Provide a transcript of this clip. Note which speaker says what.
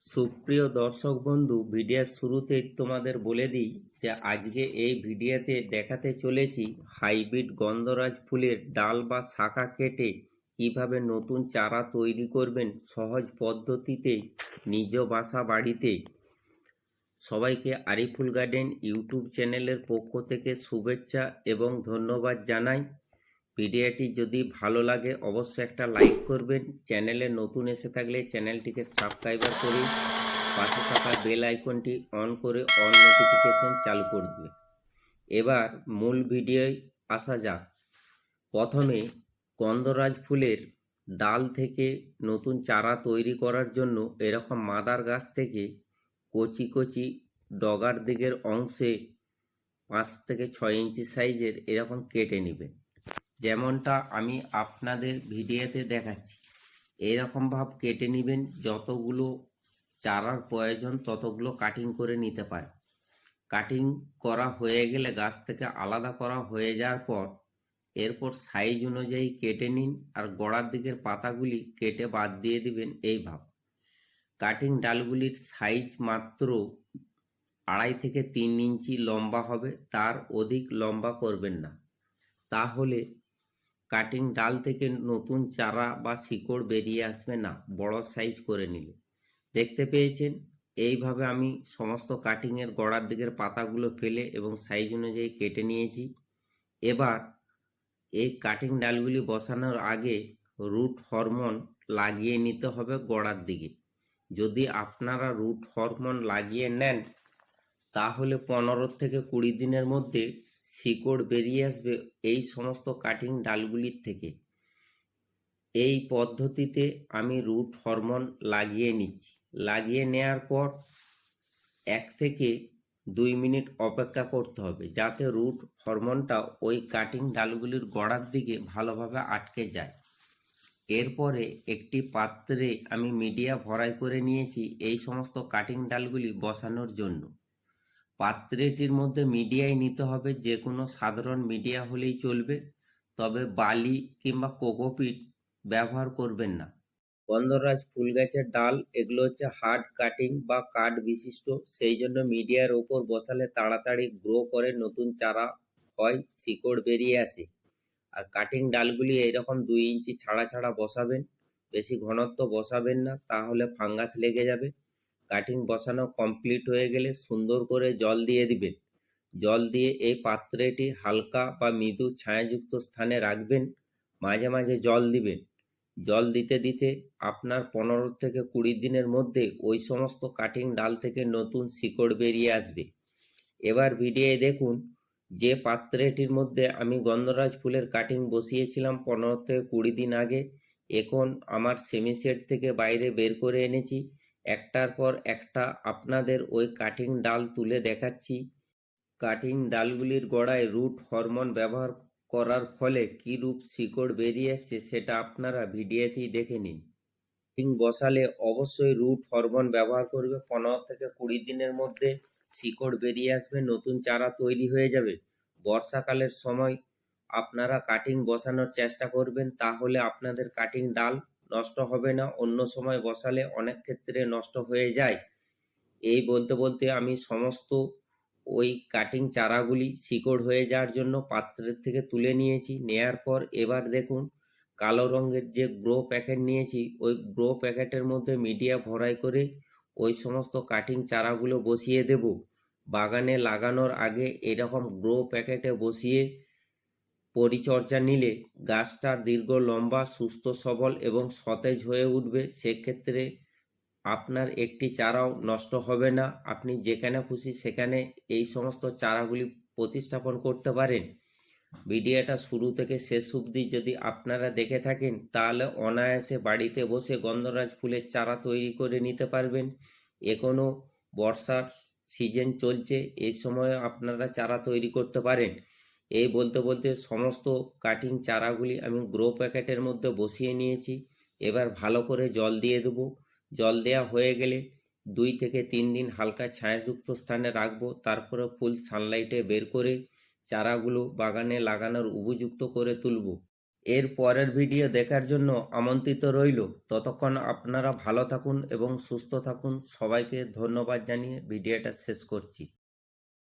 Speaker 1: সুপ্রিয় দর্শক বন্ধু, ভিডিওর শুরুতেই তোমাদের বলে দিই যে আজকে এই ভিডিওতে দেখাতে চলেছি হাইব্রিড গন্ধরাজ ফুলের ডাল বা শাখা কেটে কীভাবে নতুন চারা তৈরি করবেন সহজ পদ্ধতিতে নিজ বাসা বাড়িতে। সবাইকে আরিফুল গার্ডেন ইউটিউব চ্যানেলের পক্ষ থেকে শুভেচ্ছা এবং ধন্যবাদ জানাই। ভিডিওটি যদি ভালো লাগে, অবশ্যই একটা লাইক করবেন। চ্যানেলে নতুন এসে থাকলে চ্যানেলটিকে সাবস্ক্রাইবার করে। পাশে থাকা বেল আইকনটি অন করে অল নোটিফিকেশন চালু করে এবার মূল ভিডিওয় আসা যাক। প্রথমে গন্ধরাজ ফুলের ডাল থেকে নতুন চারা তৈরি করার জন্য এরকম মাদার গাছ থেকে কচি কচি ডগার দিকের অংশে পাঁচ থেকে ছয় ইঞ্চি সাইজের এরকম কেটে নেবেন যেমনটা আমি আপনাদের ভিডিওতে দেখাচ্ছি। এরকম ভাব কেটে নেবেন, যতগুলো চারার প্রয়োজন ততগুলো কাটিং করে নিতে পারে কাটিং করা হয়ে গেলে, গাছ থেকে আলাদা করা হয়ে যাওয়ার পর এরপর সাইজ অনুযায়ী কেটে নিন আর গোড়ার দিকের পাতাগুলি কেটে বাদ দিয়ে দিবেন এই ভাব। কাটিং ডালগুলির সাইজ মাত্র আড়াই থেকে তিন ইঞ্চি লম্বা হবে, তার অধিক লম্বা করবেন না। তাহলে কাটিং ডাল থেকে নতুন চারা বা শিকড় বেরিয়ে আসবে না, বড় সাইজ করে নিলে। দেখতে পেয়েছেন? এইভাবে আমি সমস্ত কাটিংয়ের গোড়ার দিকের পাতাগুলো ফেলে এবং সাইজ অনুযায়ী কেটে নিয়েছি। এবার এই কাটিং ডালগুলি বসানোর আগে রুট হরমোন লাগিয়ে নিতে হবে গোড়ার দিকে। যদি আপনারা রুট হরমোন লাগিয়ে নেন, তাহলে পনেরো থেকে কুড়ি দিনের মধ্যে শিকড় বেরিয়ে আসবে এই সমস্ত কাটিং ডালগুলির থেকে। এই পদ্ধতিতে আমি রুট হরমোন লাগিয়ে নিচ্ছি। লাগিয়ে নেওয়ার পর এক থেকে দুই মিনিট অপেক্ষা করতে হবে যাতে রুট হরমোনটা ওই কাটিং ডালগুলির গোড়ার দিকে ভালোভাবে আটকে যায়। এরপরে একটি পাত্রে আমি মিডিয়া ভরাই করে নিয়েছি এই সমস্ত কাটিং ডালগুলি বসানোর জন্য। পাত্রটির মধ্যে মিডিয়াই নিতে হবে, যে কোনো সাধারণ মিডিয়া হলেই চলবে। তবে বালি কিংবা কোকোপিট ব্যবহার করবেন না। গন্ধরাজ ফুল গাছের ডাল, এগুলো হচ্ছে হার্ড কাটিং বা কাঠ বিশিষ্ট, সেই জন্য মিডিয়ার ওপর বসালে তাড়াতাড়ি গ্রো করে নতুন চারা হয়, শিকড় বেরিয়ে আসে। আর কাটিং ডালগুলি এইরকম দুই ইঞ্চি ছাড়া ছাড়া বসাবেন, বেশি ঘনত্ব বসাবেন না, তাহলে ফাঙ্গাস লেগে যাবে। কাটিং বসানো কমপ্লিট হয়ে গেলে সুন্দর করে জল দিয়ে দিবেন। জল দিয়ে এই পাত্রেটি হালকা বা মৃদু ছায়াযুক্ত স্থানে রাখবেন, মাঝে মাঝে জল দিবেন। জল দিতে দিতে আপনার পনেরো থেকে কুড়ি দিনের মধ্যে ওই সমস্ত কাটিং ডাল থেকে নতুন শিকড় বেরিয়ে আসবে। এবার ভিডিওয়ে দেখুন, যে পাত্রটির মধ্যে আমি গন্ধরাজ ফুলের কাটিং বসিয়েছিলাম পনেরো থেকে কুড়ি দিন আগে, এখন আমার সেমি সেট থেকে বাইরে বের করে এনেছি। একটার পর একটা আপনাদের ওই কাটিং ডাল তুলে দেখাচ্ছি। কাটিং ডালগুলির গোড়ায় রুট হরমোন ব্যবহার করার ফলে কী রূপ শিকড় বেরিয়ে আসছে সেটা আপনারা ভিডিওতেই দেখে নিন। কাটিং বসালে অবশ্যই রুট হরমোন ব্যবহার করবে। পনেরো থেকে কুড়ি দিনের মধ্যে শিকড় বেরিয়ে আসবে, নতুন চারা তৈরি হয়ে যাবে। বর্ষাকালের সময় আপনারা কাটিং বসানোর চেষ্টা করবেন, তাহলে আপনাদের কাটিং ডাল নষ্ট হবে না, অন্য সময় বসালে অনেক ক্ষেত্রে নষ্ট হয়ে যায়। এই বলতে বলতে আমি সমস্ত ওই কাটিং চারাগুলি শিকড় হয়ে যাওয়ার জন্য পাত্রের থেকে তুলে নিয়েছি। নেয়ার পর এবার দেখুন, কালো রঙের যে গ্রো প্যাকেট নিয়েছি, ওই গ্রো প্যাকেটের মধ্যে মিডিয়া ভরাই করে ওই সমস্ত কাটিং চারাগুলো বসিয়ে দেব। বাগানে লাগানোর আগে এরকম গ্রো প্যাকেটে বসিয়ে পরিচর্যা নিলে গাছটা দীর্ঘ, লম্বা, সুস্থ, সবল এবং সতেজ হয়ে উঠবে। সেক্ষেত্রে আপনার একটি চারাও নষ্ট হবে না। আপনি যেখানে খুশি সেখানে এই সমস্ত চারাগুলি প্রতিস্থাপন করতে পারেন। ভিডিওটা শুরু থেকে শেষ অবধি যদি আপনারা দেখে থাকেন, তাহলে অনায়াসে বাড়িতে বসে গন্ধরাজ ফুলের চারা তৈরি করে নিতে পারবেন। এখনও বর্ষার সিজন চলছে, এই সময় আপনারা চারা তৈরি করতে পারেন। এই বলতে বলতে সমস্ত কাটিং চারাগুলি আমি গ্রো প্যাকেটের মধ্যে বসিয়ে নিয়েছি। এবার ভালো করে জল দিয়ে দেবো। জল দেওয়া হয়ে গেলে দুই থেকে তিন দিন হালকা ছায়াযুক্ত স্থানে রাখব। তারপরে ফুল সানলাইটে বের করে চারাগুলো বাগানে লাগানোর উপযুক্ত করে তুলব। এর পরের ভিডিও দেখার জন্য আমন্ত্রিত রইল। ততক্ষণ আপনারা ভালো থাকুন এবং সুস্থ থাকুন। সবাইকে ধন্যবাদ জানিয়ে ভিডিওটা শেষ করছি।